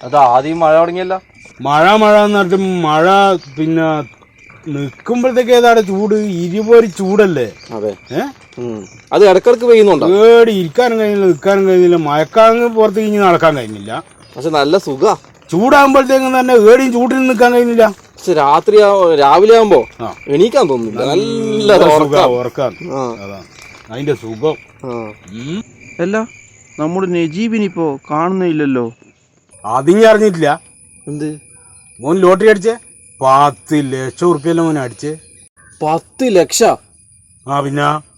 അത് ആദ്യം മഴ തുടങ്ങിയല്ല. മഴ മഴ എന്ന് പറഞ്ഞിട്ട് മഴ പിന്നെ നിൽക്കുമ്പോഴത്തേക്ക് ഏതാണ് ചൂട്? ഇരുപൊരു ചൂടല്ലേ? അതെ. അത് ഇടക്കിടക്ക് പെയ്യുന്നുണ്ടോ? ഏടി ഇരിക്കാനും കഴിഞ്ഞില്ല നിൽക്കാനും കഴിഞ്ഞില്ല മഴക്കാലം പുറത്ത് കഴിഞ്ഞ് നടക്കാൻ കഴിഞ്ഞില്ല പക്ഷെ നല്ല സുഖ. ചൂടാകുമ്പോഴത്തേക്കും തന്നെ ഏടിയും ചൂട്ടിൽ നിൽക്കാൻ കഴിഞ്ഞില്ല പക്ഷെ രാത്രി രാവിലെ ആകുമ്പോ എണീക്കാൻ തോന്നുന്നില്ല. നല്ല. ഉറക്കാൻ ആ, അതാണ് അതിന്റെ സുഖം. അല്ല നമ്മുടെ നജീബിനിപ്പോ കാണുന്നില്ലല്ലോ അതിങ്ങി അറിഞ്ഞിട്ടില്ല. എന്ത്? മോൻ ലോട്ടറി അടിച്ചേ? പത്ത് ലക്ഷം ഉറുപ്പ്യല്ലേ മോൻ അടിച്ചേ? പത്ത് ലക്ഷ? ആ പിന്നെ?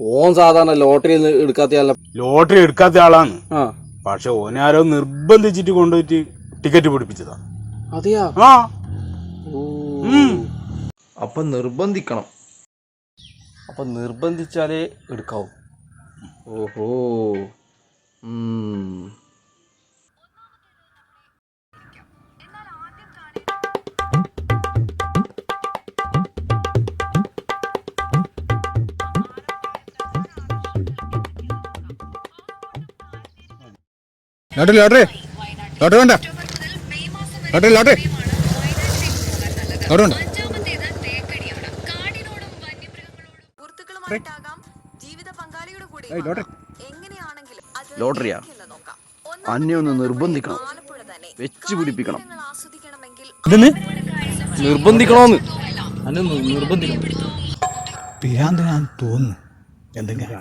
ഓൻ സാധാരണ ലോട്ടറി എടുക്കാത്ത ലോട്ടറി എടുക്കാത്ത ആളാണ്. ആ. പക്ഷെ ഓനാരോ നിർബന്ധിച്ചിട്ട് കൊണ്ടുപോയിട്ട് ടിക്കറ്റ് പിടിപ്പിച്ചതാ. അതെയാ? ആ. അപ്പൊ നിർബന്ധിക്കണം. അപ്പൊ നിർബന്ധിച്ചാലേ എടുക്കാവൂ. ഓഹോ. ഉം. Lottery lottery. ലോട്ടറി വേണ്ട. Lottery lottery. ലോട്ടറി വേണ്ട. ലോട്ടറിയാ? അന്നെ ഒന്ന് നിർബന്ധിക്കണം. വെച്ചു പിടിപ്പിക്കണം. നിർബന്ധിക്കണോന്ന്. അന്നെ നിർബന്ധിക്കണം. പിരാന്ത് ഞാൻ തോന്നുന്നു. എന്തെങ്കിലും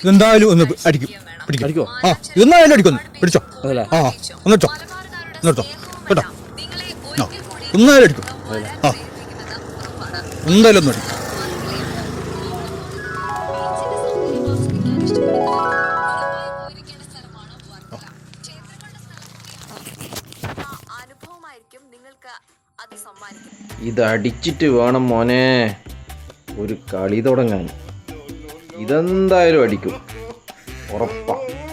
ഇതാ, ഇതെന്തായാലും ഒന്ന് അടിക്കും. പിടിക്കും. അടിക്കോ? ആ ഇതെന്തായാലും അടിക്കൊന്ന് പിടിച്ചോ? ആ ഒന്ന് എടുത്തോ പലഹാരക്കാരുടെ നിർത്തോ. സ്നേഹവും കേട്ടോ. ആ എന്തായാലും അടിക്കും. ആ എന്തായാലും ഒന്ന് അടിക്കും. ഇത് അടിച്ചിട്ട് വേണം മോനെ. ഒരു കളി തുടങ്ങാൻ. ഇതെന്തായാലും അടിക്കും. ഉറപ്പാണ്